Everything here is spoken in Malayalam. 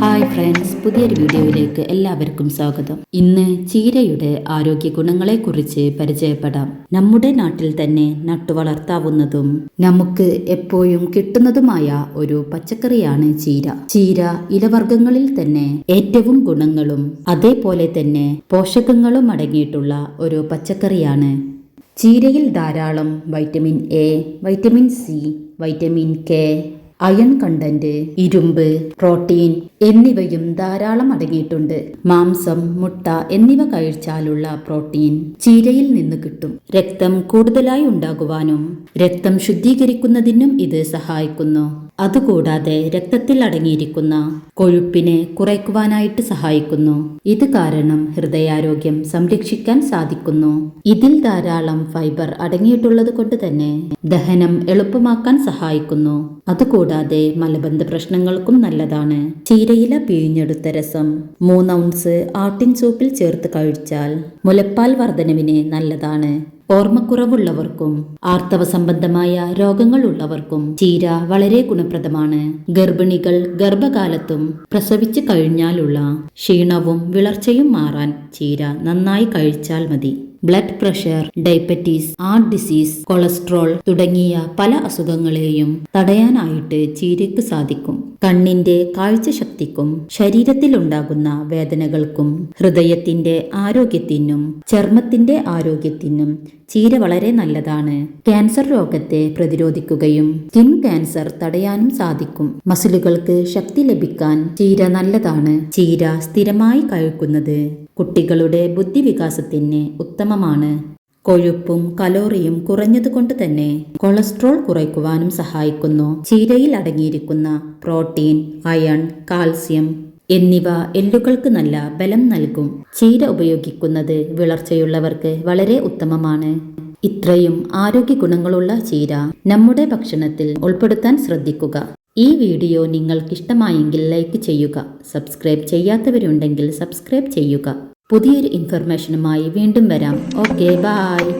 ഹായ് ഫ്രണ്ട്സ് പുതിയൊരു വീഡിയോയിലേക്ക് എല്ലാവർക്കും സ്വാഗതം. ഇന്ന് ചീരയുടെ ആരോഗ്യ ഗുണങ്ങളെക്കുറിച്ച് പരിചയപ്പെടാം. നമ്മുടെ നാട്ടിൽ തന്നെ നട്ടുവളർത്താവുന്നതും നമുക്ക് എപ്പോഴും കിട്ടുന്നതുമായ ഒരു പച്ചക്കറിയാണ് ചീര. ചീര ഇലവർഗങ്ങളിൽ തന്നെ ഏറ്റവും ഗുണങ്ങളും അതേപോലെ തന്നെ പോഷകങ്ങളും അടങ്ങിയിട്ടുള്ള ഒരു പച്ചക്കറിയാണ് ചീരയിൽ ധാരാളം vitamin A vitamin C vitamin K iron content ഇരുമ്പ് പ്രോട്ടീൻ എന്നിവയും ധാരാളം അടങ്ങിയിട്ടുണ്ട്. മാംസം മുട്ട എന്നിവ കഴിച്ചാലുള്ള പ്രോട്ടീൻ ചീരയിൽ നിന്ന് കിട്ടും. രക്തം കൂടുതലായി ഉണ്ടാകുവാനും രക്തം ശുദ്ധീകരിക്കുന്നതിനും ഇത് സഹായിക്കുന്നു. അതുകൂടാതെ രക്തത്തിൽ അടങ്ങിയിരിക്കുന്ന കൊഴുപ്പിനെ കുറയ്ക്കുവാനായിട്ട് സഹായിക്കുന്നു. ഇത് കാരണം ഹൃദയാരോഗ്യം സംരക്ഷിക്കാൻ സാധിക്കുന്നു. ഇതിൽ ധാരാളം ഫൈബർ അടങ്ങിയിട്ടുള്ളത് കൊണ്ട് തന്നെ ദഹനം എളുപ്പമാക്കാൻ സഹായിക്കുന്നു. അതുകൂടാതെ മലബന്ധ പ്രശ്നങ്ങൾക്കും നല്ലതാണ്. ചീരയില പിഴിഞ്ഞെടുത്ത രസം മൂന്ന് ഔൺസ് ആട്ടിൻ സൂപ്പിൽ ചേർത്ത് കഴിച്ചാൽ മുലപ്പാൽ വർധനവിന് നല്ലതാണ്. ഓർമ്മക്കുറവുള്ളവർക്കും ആർത്തവ സംബന്ധമായ രോഗങ്ങൾ ഉള്ളവർക്കും ചീര വളരെ ഗുണപ്രദമാണ്. ഗർഭിണികൾ ഗർഭകാലത്തും പ്രസവിച്ചു കഴിഞ്ഞാലുള്ള ക്ഷീണവും വിളർച്ചയും മാറാൻ ചീര നന്നായി കഴിച്ചാൽ മതി. Blood pressure diabetes heart disease cholesterol തുടങ്ങിയ പല അസുഖങ്ങളെയും തടയാനായിട്ട് ചീരയ്ക്ക് സാധിക്കും. കണ്ണിന്റെ കാഴ്ചശക്തിക്കും ശരീരത്തിലുണ്ടാകുന്ന വേദനകൾക്കും ഹൃദയത്തിന്റെ ആരോഗ്യത്തിനും ചർമ്മത്തിന്റെ ആരോഗ്യത്തിനും ചീര വളരെ നല്ലതാണ്. ക്യാൻസർ രോഗത്തെ പ്രതിരോധിക്കുകയും സ്കിൻ ക്യാൻസർ തടയാനും സാധിക്കും. മസിലുകൾക്ക് ശക്തി ലഭിക്കാൻ ചീര നല്ലതാണ്. ചീര സ്ഥിരമായി കഴിക്കുന്നത് കുട്ടികളുടെ ബുദ്ധിവികാസത്തിന് ഉത്തമമാണ്. കൊഴുപ്പും കലോറിയും കുറഞ്ഞതുകൊണ്ട് തന്നെ കൊളസ്ട്രോൾ കുറയ്ക്കുവാനും സഹായിക്കുന്നു. ചീരയിൽ അടങ്ങിയിരിക്കുന്ന പ്രോട്ടീൻ അയൺ കാൽസ്യം എന്നിവ എല്ലുകൾക്ക് നല്ല ബലം നൽകും. ചീര ഉപയോഗിക്കുന്നത് വിളർച്ചയുള്ളവർക്ക് വളരെ ഉത്തമമാണ്. ഇത്രയും ആരോഗ്യ ഗുണങ്ങളുള്ള ചീര നമ്മുടെ ഭക്ഷണത്തിൽ ഉൾപ്പെടുത്താൻ ശ്രദ്ധിക്കുക. ഈ വീഡിയോ നിങ്ങൾക്കിഷ്ടമായെങ്കിൽ ലൈക്ക് ചെയ്യുക സബ്സ്ക്രൈബ് ചെയ്യാത്തവരുണ്ടെങ്കിൽ സബ്സ്ക്രൈബ് ചെയ്യുക. പുതിയൊരു ഇൻഫർമേഷനുമായി വീണ്ടും വരാം. Okay bye